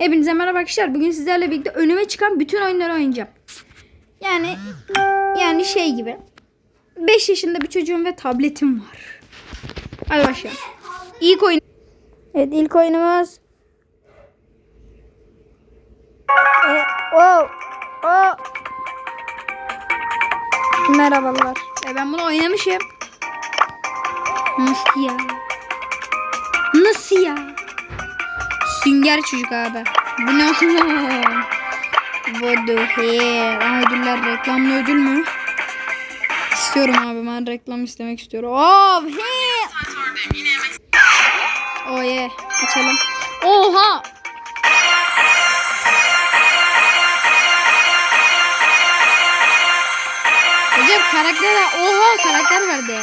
Hepinize merhaba arkadaşlar. Bugün sizlerle birlikte önüme çıkan bütün oyunları oynayacağım. Yani yani şey gibi. 5 yaşında bir çocuğum ve tabletim var. Hadi başlayalım. İlk oyun. Evet ilk oyunumuz. E, oh, oh. Merhabalar. E, ben bunu oynamışım. Nasıl ya? Nasıl ya? Sünger çocuk abi. Bu ne oğlum? What the hell? Ödüller reklamlı ödül mü? İstiyorum abi ben reklam istemek istiyorum. Oh he. Oh yeah. Açalım. Oha. Hocam karakter oha karakter verdi.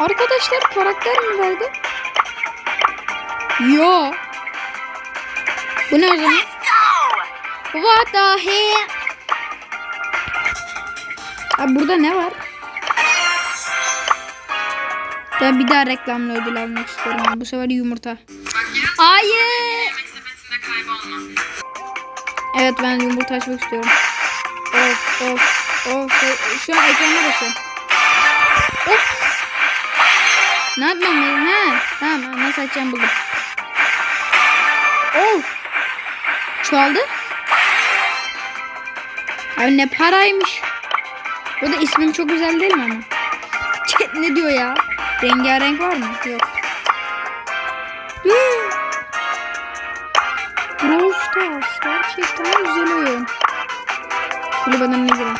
Arkadaşlar karakter mi verdi? Yo. Bu ne zaman? What the hell? Abi burada ne var? Ben bir daha reklamlı ödül almak istiyorum. Bu sefer yumurta. Hayır. Evet ben yumurta açmak istiyorum. Of of of. Şu an ekrana basıyorum. Of. Ne yapmam lazım? Ha, tamam nasıl açacağım buldum. Oh. Çoğaldı. Abi ne paraymış. Bu da ismin çok güzel değil mi ama? Ne diyor ya? Rengarenk var mı? Yok. Brawl Stars gerçekten güzel oyun. Kulübeden ne girelim?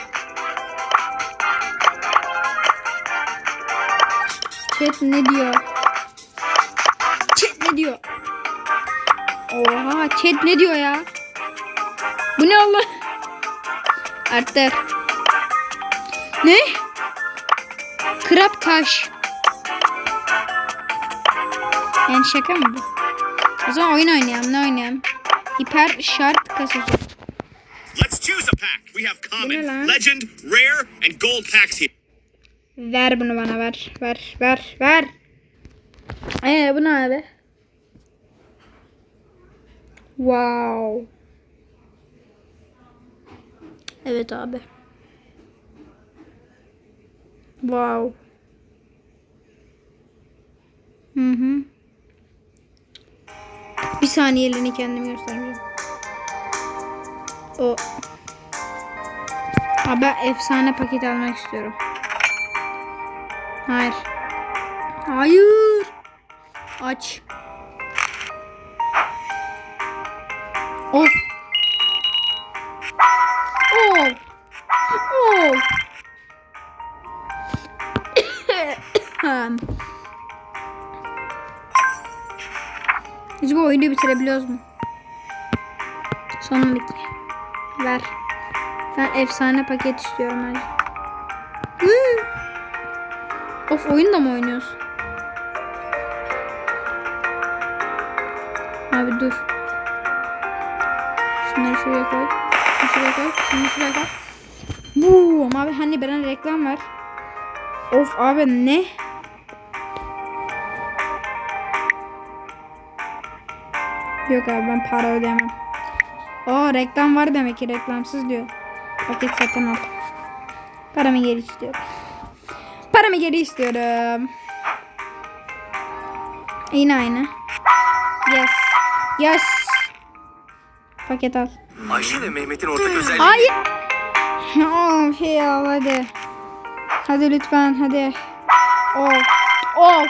Chat ne diyor? Chat ne diyor? Oha chat ne diyor ya? Bu ne Allah? Arttır. Ne? Krap taş. Yani şaka mı bu? O zaman oyun oynayalım. Ne oynayalım? Hiper şart kasası. Let's choose a pack. We have common, legend, rare, and gold packs here. Ver bunu bana ver. Ver ver ver. Ee bu ne abi? Wow. Evet abi. Wow. Hı hı. Bir saniyeliğine kendimi göstereceğim. O. Abi ben efsane paket almak istiyorum. Hayır. Hayır. Aç. Of. Bitirebiliyoruz mu? Bitti. Ver. Ben efsane paket istiyorum hadi. Hı. Of oyun da mı oynuyorsun? Abi dur. Şunları şuraya koy. Şunu şuraya koy. Şunu şuraya koy. Boom. Abi hani bana reklam var. Of abi ne? Yok abi ben para ödemem. O reklam var demek ki reklamsız diyor. Paket satın al. Paramı geri istiyorum. Paramı geri istiyorum. Yine aynı. Yes. Yes. Paket al. Ayşe ve Mehmet'in ortak özelliği. Hayır. Of ya hadi. Hadi lütfen hadi. Of. Of.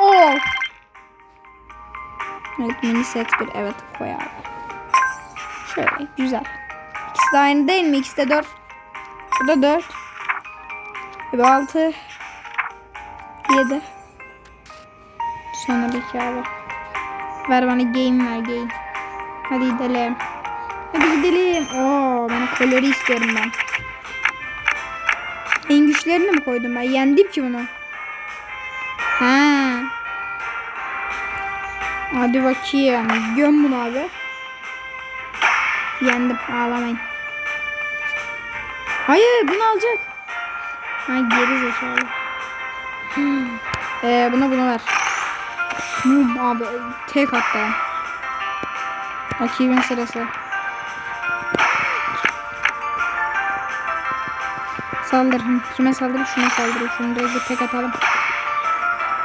Of. Evet mini set bir evet koy. Şöyle güzel. İkisi de aynı değil mi? İkisi de dört. Bu da dört. Bu altı. Yedi. Sonra bir abi. Ver bana game ver game. Hadi gidelim. Hadi gidelim. Oo, ben kolori istiyorum ben. En güçlerini mi koydum ben? Yendim ki bunu. Ha. Hadi bakayım. Göm bunu abi. Yendim. Ağlamayın. Hayır bunu alacak. Ha geri zekalı. Ee, buna bunu ver. Mum abi tek hatta. Rakibin sırası. Saldır. Kime saldır? Şuna saldır. Şunu bir tek atalım.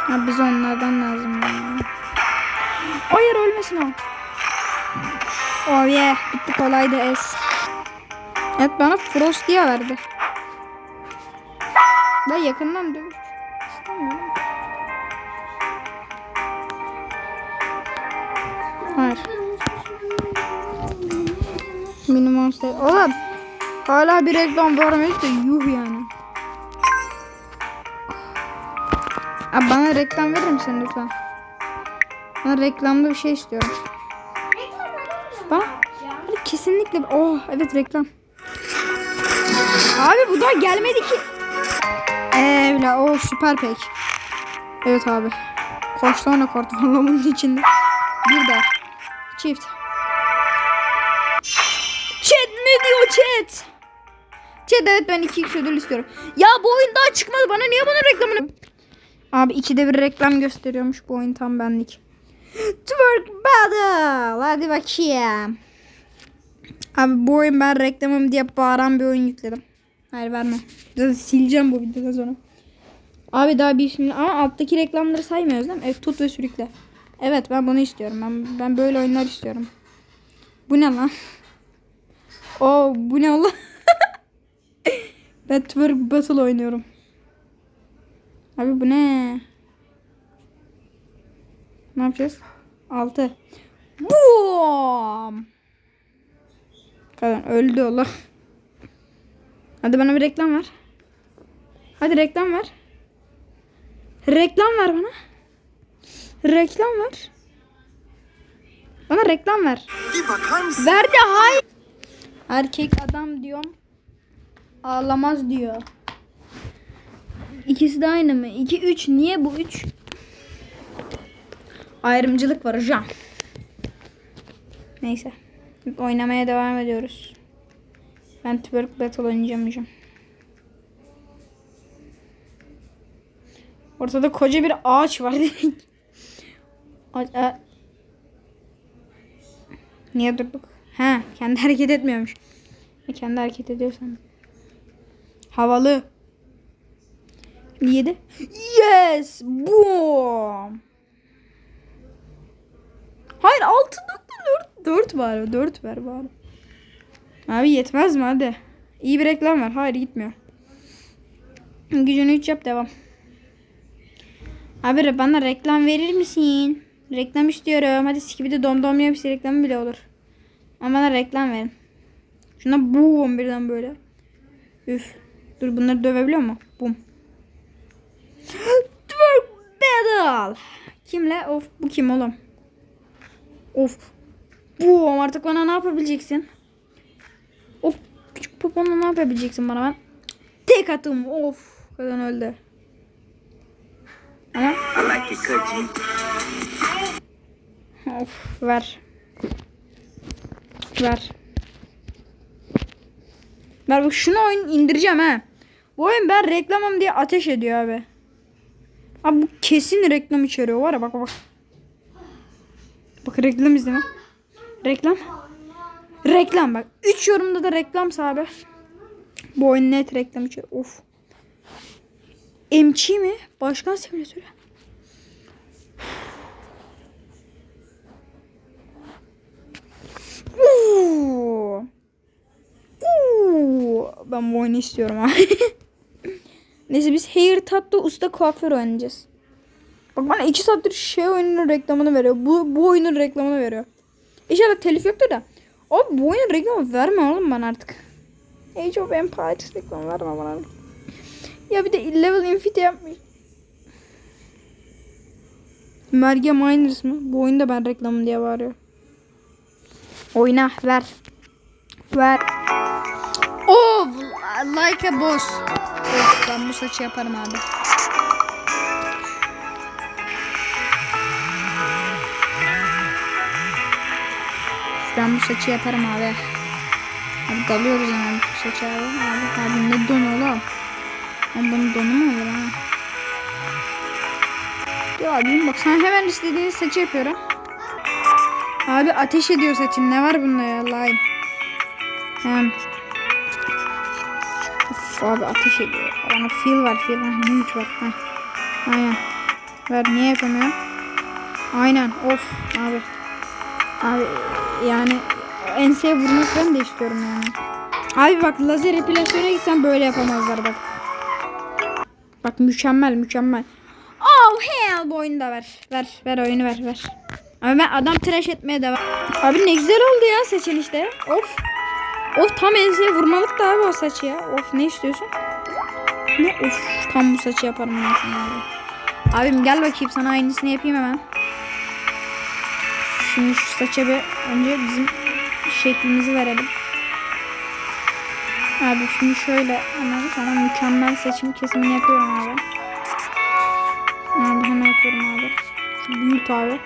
Ya bize onlardan lazım ya. Hayır ölmesin o. Oh yeah. Bitti kolaydı es. Evet bana Frost diye verdi. Ben yakından dövüş istemiyorum. Hayır. Mini monster. Oğlum. Hala bir reklam vermedik de yuh yani. Abi bana reklam verir misin lütfen? Ben reklamda bir şey istiyorum. Bana kesinlikle oh evet reklam. Abi bu da gelmedi ki. Evla o süper pek. Evet abi. Kaç tane kart var lan bunun içinde? Bir de. Çift. Chat ne diyor chat? Chat evet ben 2x ödül istiyorum. Ya bu oyun daha çıkmadı bana niye bunun reklamını... Abi ikide bir reklam gösteriyormuş bu oyun tam benlik. Twerk Battle. Hadi bakayım. Abi bu oyun ben reklamım diye bağıran bir oyun yükledim. Hayır verme. Zaten sileceğim bu videodan sonra. Abi daha bir şimdi ama alttaki reklamları saymıyoruz değil mi? Evet tut ve sürükle. Evet ben bunu istiyorum. Ben ben böyle oyunlar istiyorum. Bu ne lan? Oo bu ne Allah? ben twerk battle oynuyorum. Abi bu ne? Ne yapacağız? 6. Boom! Kadın öldü Allah. Hadi bana bir reklam ver. Hadi reklam ver. Reklam ver bana. Reklam ver. Bana reklam ver. Bir bakar mısın? Verdi hayır. Erkek adam diyorum. Ağlamaz diyor. İkisi de aynı mı? 2 3 niye bu 3? Ayrımcılık var hocam. Neyse. Oynamaya devam ediyoruz. Ben twerk battle oynayacağım hocam. Ortada koca bir ağaç var a- Niye durduk? Ha, kendi hareket etmiyormuş. Ha, kendi hareket ediyorsan. Havalı. Yedi. Yes! Boom! Hayır 6.4 4 var. 4 ver bari. Abi yetmez mi hadi. İyi bir reklam var. Hayır gitmiyor. Gücünü 3 yap devam. Abi bana reklam verir misin? Reklam istiyorum. Hadi sikibide domdom yapısı reklamı bile olur. Ama bana reklam verin. Şuna boom birden böyle. Üf. Dur bunları dövebiliyor mu? Boom. Twerk battle. Kimle? Of bu kim oğlum? Of. Boom artık bana ne yapabileceksin? Of küçük poponla ne yapabileceksin bana ben? Tek atım. Of. Kadın öldü. Ama Of ver. Ver. Ver bak şunu oyun indireceğim ha. Bu oyun ben reklamım diye ateş ediyor abi. Abi bu kesin reklam içeriyor var ya bak bak. Bak reklam izleme. Reklam. Reklam bak. 3 yorumda da reklamsa abi. Bu oyun net reklam içeriyor. Of. Emçi mi? Başkan simülatörü. Uuu. Ben bu oyunu istiyorum abi. Neyse biz Hair Tatlı Usta Kuaför oynayacağız. Bana iki saattir şey oyunun reklamını veriyor. Bu, bu oyunun reklamını veriyor. İnşallah telif yoktur da. O bu oyunun reklamı verme oğlum bana artık. Age of Empires reklamı verme bana. Ya bir de level infinite yapmış. Merge Miners mı? Bu oyunda ben reklamı diye bağırıyor. Oyna ver. Ver. Oh like a boss. Of ben bu saçı yaparım abi. Ben bu saçı yaparım abi. Abi dalıyoruz hemen bu saçı abi. Abi, abi ne donu oğlum. Ama bunun donu mu olur ha? Ya abim bak sana hemen istediğin saçı yapıyorum. Abi ateş ediyor saçım. Ne var bunda ya Allah'ım. Hem. Of abi ateş ediyor. Bana fil var fil. Heh, büyük var. Heh. Aynen. Ver niye yapamıyorum? Aynen. Of abi. Abi yani enseye vurmak ben de istiyorum yani. Abi bak lazer epilasyona gitsen böyle yapamazlar bak. Bak mükemmel mükemmel. Oh hell bu oyunu da ver. Ver ver oyunu ver ver. Abi ben adam tıraş etmeye devam. Abi ne güzel oldu ya saçın işte. Of. Of tam enseye vurmalık da abi o saçı ya. Of ne istiyorsun? Ne of tam bu saçı yaparım abi. Abim gel bakayım sana aynısını yapayım hemen. Şimdi şu saça bir önce bizim şeklimizi verelim. Abi şimdi şöyle hemen sana mükemmel saçım kesimini yapıyorum abi. Abi hemen yapıyorum abi. Şu abi.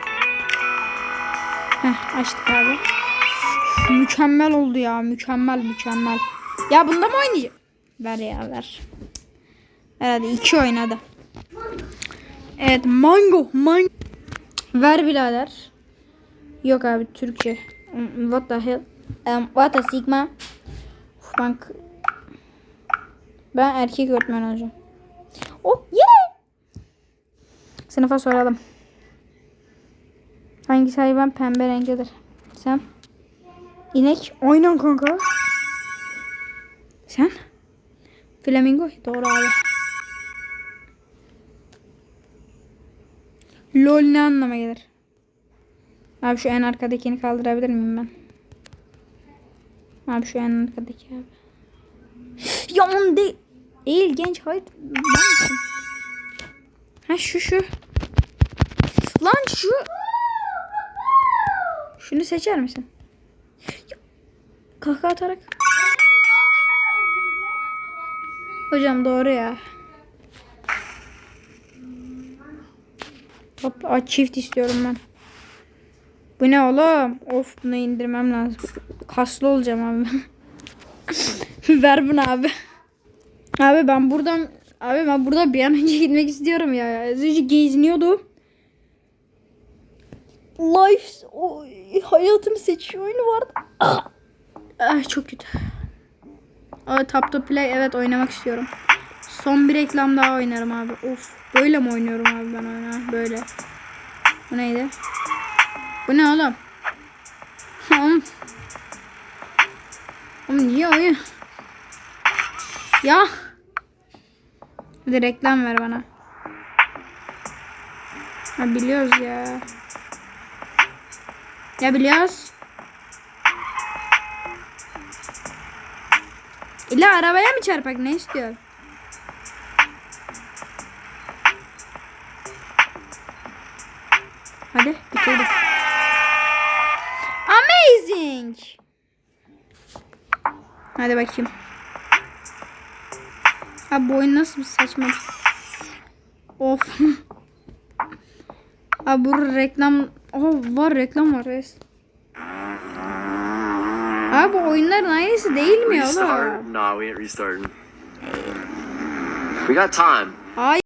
Heh açtık abi. Mükemmel oldu ya mükemmel mükemmel. Ya bunda mı oynayacağım? Ver ya ver. Ver hadi iki oyna hadi. Evet mango mango. Ver birader. Yok abi Türkçe. Um, What the hell? Um, what a sigma? Uf, ben ben erkek öğretmen olacağım. Oh yeah! Sınıfa soralım. Hangisi hayvan pembe renklidir? Sen? İnek. Aynen kanka. Sen? Flamingo. Doğru abi. LOL ne anlama gelir? Abi şu en arkadakini kaldırabilir miyim ben? Abi şu en arkadaki abi. Ya on değil. Değil genç hayır. Ha şu şu. Lan şu. Şunu seçer misin? Ya, Kahkaha atarak. Hocam doğru ya. Hop, çift istiyorum ben. Bu ne oğlum? Of bunu indirmem lazım. Kaslı olacağım abi. Ver bunu abi. Abi ben buradan abi ben buradan bir an önce gitmek istiyorum ya. Az önce geziniyordum. Life o, seçiyor oyunu vardı. Ah, ah çok kötü. Aa, Tap to Play evet oynamak istiyorum. Son bir reklam daha oynarım abi. Of böyle mi oynuyorum abi ben oyunu? Böyle. Bu neydi? Bu ne oğlum? Oğlum. Niye oyun? Ya. Hadi reklam ver bana. Ha biliyoruz ya. Ya biliyoruz. İlla arabaya mı çarpak ne istiyor? Hadi bitirdik. Amazing. Hadi bakayım. Abi bu oyun nasıl bir saçma bir... Of. Abi bu reklam... Oh var reklam var res. Abi bu oyunların aynısı değil mi oğlum? Restart? No, we ain't restarting. We got time. Hayır.